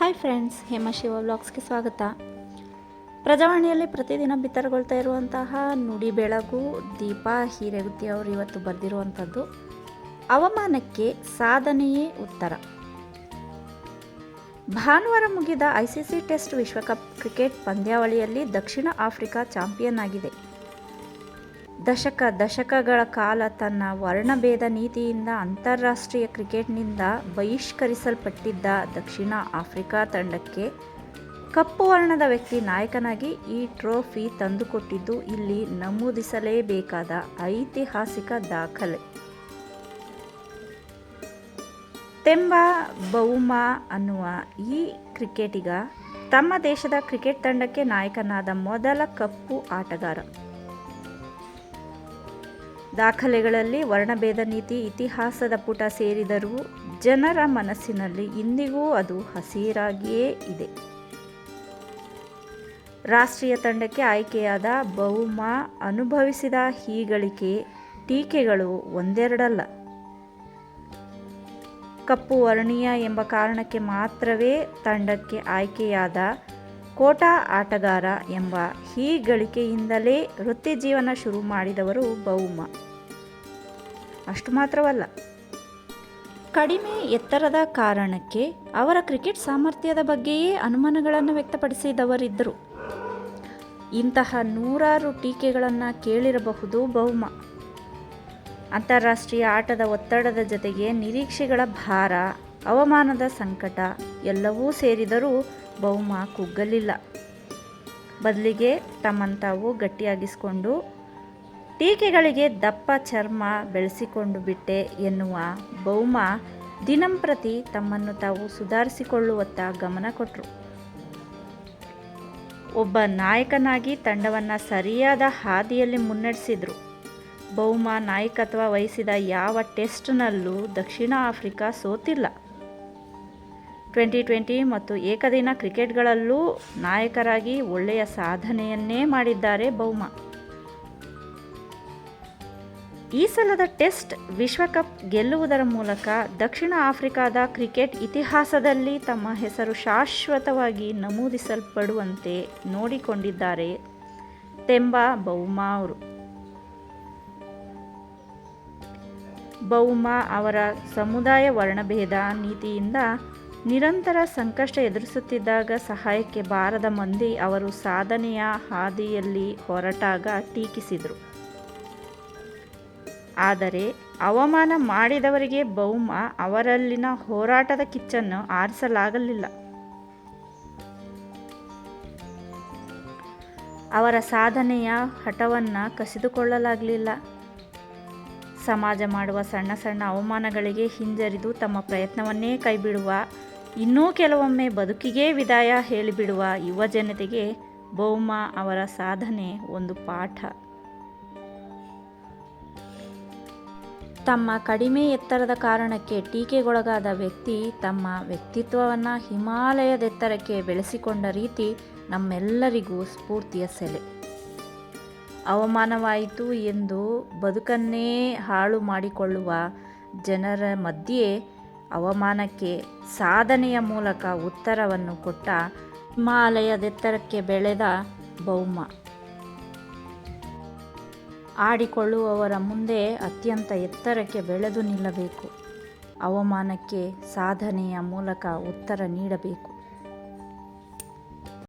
Hi friends, Hema Shiva ವ್ಲಾಗ್ಸ್ಗೆ ಸ್ವಾಗತ. ಪ್ರಜಾವಾಣಿಯಲ್ಲಿ ಪ್ರತಿದಿನ ಬಿತ್ತರಗೊಳ್ತಾ ಇರುವಂತಹ ನುಡಿ ಬೆಳಗು ದೀಪಾ, ಹಿರೇಗುತ್ತಿ ಅವರು ಇವತ್ತು ಬರೆದಿರುವಂಥದ್ದು. ಅವಮಾನಕ್ಕೆ ಸಾಧನೆಯೇ ಉತ್ತರ. ಭಾನುವಾರ ಮುಗಿದ ಐಸಿಸಿ ಟೆಸ್ಟ್ ವಿಶ್ವಕಪ್ ಕ್ರಿಕೆಟ್ ಪಂದ್ಯಾವಳಿಯಲ್ಲಿ ದಕ್ಷಿಣ ಆಫ್ರಿಕಾ ಚಾಂಪಿಯನ್ ಆಗಿದೆ. ದಶಕ ದಶಕಗಳ ಕಾಲ ತನ್ನ ವರ್ಣಭೇದ ನೀತಿಯಿಂದ ಅಂತಾರಾಷ್ಟ್ರೀಯ ಕ್ರಿಕೆಟ್ನಿಂದ ಬಹಿಷ್ಕರಿಸಲ್ಪಟ್ಟಿದ್ದ ದಕ್ಷಿಣ ಆಫ್ರಿಕಾ ತಂಡಕ್ಕೆ ಕಪ್ಪು ವರ್ಣದ ವ್ಯಕ್ತಿ ನಾಯಕನಾಗಿ ಈ ಟ್ರೋಫಿ ತಂದುಕೊಟ್ಟಿದ್ದು ಇಲ್ಲಿ ನಮೂದಿಸಲೇಬೇಕಾದ ಐತಿಹಾಸಿಕ ದಾಖಲೆ. ತೆಂಬ, ಬೌಮಾ ಅನ್ನುವ ಈ ಕ್ರಿಕೆಟಿಗ ತಮ್ಮ ದೇಶದ ಕ್ರಿಕೆಟ್ ತಂಡಕ್ಕೆ ನಾಯಕನಾದ ಮೊದಲ ಕಪ್ಪು ಆಟಗಾರ. ದಾಖಲೆಗಳಲ್ಲಿ ವರ್ಣಭೇದ ನೀತಿ ಇತಿಹಾಸದ ಪುಟ ಸೇರಿದರೂ ಜನರ ಮನಸ್ಸಿನಲ್ಲಿ ಇಂದಿಗೂ ಅದು ಹಸಿರಾಗಿಯೇ ಇದೆ. ರಾಷ್ಟ್ರೀಯ ತಂಡಕ್ಕೆ ಆಯ್ಕೆಯಾದ ಬಹುಮಾ ಅನುಭವಿಸಿದ ಹೀಗಳಿಕೆ ಟೀಕೆಗಳು ಒಂದೆರಡಲ್ಲ. ಕಪ್ಪು ವರ್ಣೀಯ ಎಂಬ ಕಾರಣಕ್ಕೆ ಮಾತ್ರವೇ ತಂಡಕ್ಕೆ ಆಯ್ಕೆಯಾದ ಕೋಟಾ ಆಟಗಾರ ಎಂಬ ಹೀಗಳಿಕೆಯಿಂದಲೇ ವೃತ್ತಿ ಜೀವನ ಶುರು ಮಾಡಿದವರು ಬೌಮ ಅಷ್ಟು ಮಾತ್ರವಲ್ಲ. ಕಡಿಮೆ ಎತ್ತರದ ಕಾರಣಕ್ಕೆ ಅವರ ಕ್ರಿಕೆಟ್ ಸಾಮರ್ಥ್ಯದ ಬಗ್ಗೆಯೇ ಅನುಮಾನಗಳನ್ನು ವ್ಯಕ್ತಪಡಿಸಿದವರಿದ್ದರು. ಇಂತಹ ನೂರಾರು ಟೀಕೆಗಳನ್ನು ಕೇಳಿರಬಹುದು ಬಹುಮ ಅಂತಾರಾಷ್ಟ್ರೀಯ ಆಟದ ಒತ್ತಡದ ಜೊತೆಗೆ ನಿರೀಕ್ಷೆಗಳ ಭಾರ, ಅವಮಾನದ ಸಂಕಟ ಎಲ್ಲವೂ ಸೇರಿದರೂ ಬಹುಮ ಕುಗ್ಗಲಿಲ್ಲ ಬದಲಿಗೆ ತಮ್ಮಂತಾವು ಗಟ್ಟಿಯಾಗಿಸಿಕೊಂಡು, ಟೀಕೆಗಳಿಗೆ ದಪ್ಪ ಚರ್ಮ ಬೆಳೆಸಿಕೊಂಡು ಬಿಟ್ಟೆ ಎನ್ನುವ ಬಹುಮ ದಿನಂಪ್ರತಿ ತಮ್ಮನ್ನು ತಾವು ಸುಧಾರಿಸಿಕೊಳ್ಳುವತ್ತ ಗಮನ ಕೊಟ್ಟರು ಒಬ್ಬ ನಾಯಕನಾಗಿ ತಂಡವನ್ನು ಸರಿಯಾದ ಹಾದಿಯಲ್ಲಿ ಮುನ್ನಡೆಸಿದರು. ಬಹುಮ ನಾಯಕತ್ವ ವಹಿಸಿದ ಯಾವ ಟೆಸ್ಟ್ನಲ್ಲೂ ದಕ್ಷಿಣ ಆಫ್ರಿಕಾ ಸೋತಿಲ್ಲ. ಟ್ವೆಂಟಿ ಟ್ವೆಂಟಿ ಮತ್ತು ಏಕದಿನ ಕ್ರಿಕೆಟ್ಗಳಲ್ಲೂ ನಾಯಕರಾಗಿ ಒಳ್ಳೆಯ ಸಾಧನೆಯನ್ನೇ ಮಾಡಿದ್ದಾರೆ ಬೌಮಾ. ಈ ಸಲದ ಟೆಸ್ಟ್ ವಿಶ್ವಕಪ್ ಗೆಲ್ಲುವುದರ ಮೂಲಕ ದಕ್ಷಿಣ ಆಫ್ರಿಕಾದ ಕ್ರಿಕೆಟ್ ಇತಿಹಾಸದಲ್ಲಿ ತಮ್ಮ ಹೆಸರು ಶಾಶ್ವತವಾಗಿ ನಮೂದಿಸಲ್ಪಡುವಂತೆ ನೋಡಿಕೊಂಡಿದ್ದಾರೆ ತೆಂಬ ಬೌಮಾ ಅವರು. ಬೌಮಾ ಅವರ ಸಮುದಾಯ ವರ್ಣಭೇದ ನೀತಿಯಿಂದ ನಿರಂತರ ಸಂಕಷ್ಟ ಎದುರಿಸುತ್ತಿದ್ದಾಗ ಸಹಾಯಕ್ಕೆ ಬಾರದ ಮಂದಿ ಅವರು ಸಾಧನೆಯ ಹಾದಿಯಲ್ಲಿ ಹೊರಟಾಗ ಟೀಕಿಸಿದರು. ಆದರೆ ಅವಮಾನ ಮಾಡಿದವರಿಗೆ ಬಹುಮ ಅವರಲ್ಲಿನ ಹೋರಾಟದ ಕಿಚ್ಚನ್ನು ಆರಿಸಲಾಗಲಿಲ್ಲ. ಅವರ ಸಾಧನೆಯ ಹಠವನ್ನು ಕಸಿದುಕೊಳ್ಳಲಾಗಲಿಲ್ಲ. ಸಮಾಜ ಮಾಡುವ ಸಣ್ಣ ಸಣ್ಣ ಅವಮಾನಗಳಿಗೆ ಹಿಂಜರಿದು ತಮ್ಮ ಪ್ರಯತ್ನವನ್ನೇ ಕೈಬಿಡುವ, ಇನ್ನೂ ಕೆಲವೊಮ್ಮೆ ಬದುಕಿಗೆ ವಿದಾಯ ಹೇಳಿಬಿಡುವ ಯುವ ಜನತೆಗೆ ಬೌಮ ಅವರ ಸಾಧನೆ ಒಂದು ಪಾಠ. ತಮ್ಮ ಕಡಿಮೆ ಎತ್ತರದ ಕಾರಣಕ್ಕೆ ಟೀಕೆಗೊಳಗಾದ ವ್ಯಕ್ತಿ ತಮ್ಮ ವ್ಯಕ್ತಿತ್ವವನ್ನು ಹಿಮಾಲಯದೆತ್ತರಕ್ಕೆ ಬೆಳೆಸಿಕೊಂಡ ರೀತಿ ನಮ್ಮೆಲ್ಲರಿಗೂ ಸ್ಫೂರ್ತಿಯ ಸೆಲೆ. ಅವಮಾನವಾಯಿತು ಎಂದು ಬದುಕನ್ನೇ ಹಾಳು ಮಾಡಿಕೊಳ್ಳುವ ಜನರ ಮಧ್ಯೆ ಅವಮಾನಕ್ಕೆ ಸಾಧನೆಯ ಮೂಲಕ ಉತ್ತರವನ್ನು ಕೊಟ್ಟ ಹಿಮಾಲಯದೆತ್ತರಕ್ಕೆ ಬೆಳೆದ ಬೌಮ ಆಡಿಕೊಳ್ಳುವವರ ಮುಂದೆ ಅತ್ಯಂತ ಎತ್ತರಕ್ಕೆ ಬೆಳೆದು ನಿಲ್ಲಬೇಕು. ಅವಮಾನಕ್ಕೆ ಸಾಧನೆಯ ಮೂಲಕ ಉತ್ತರ ನೀಡಬೇಕು.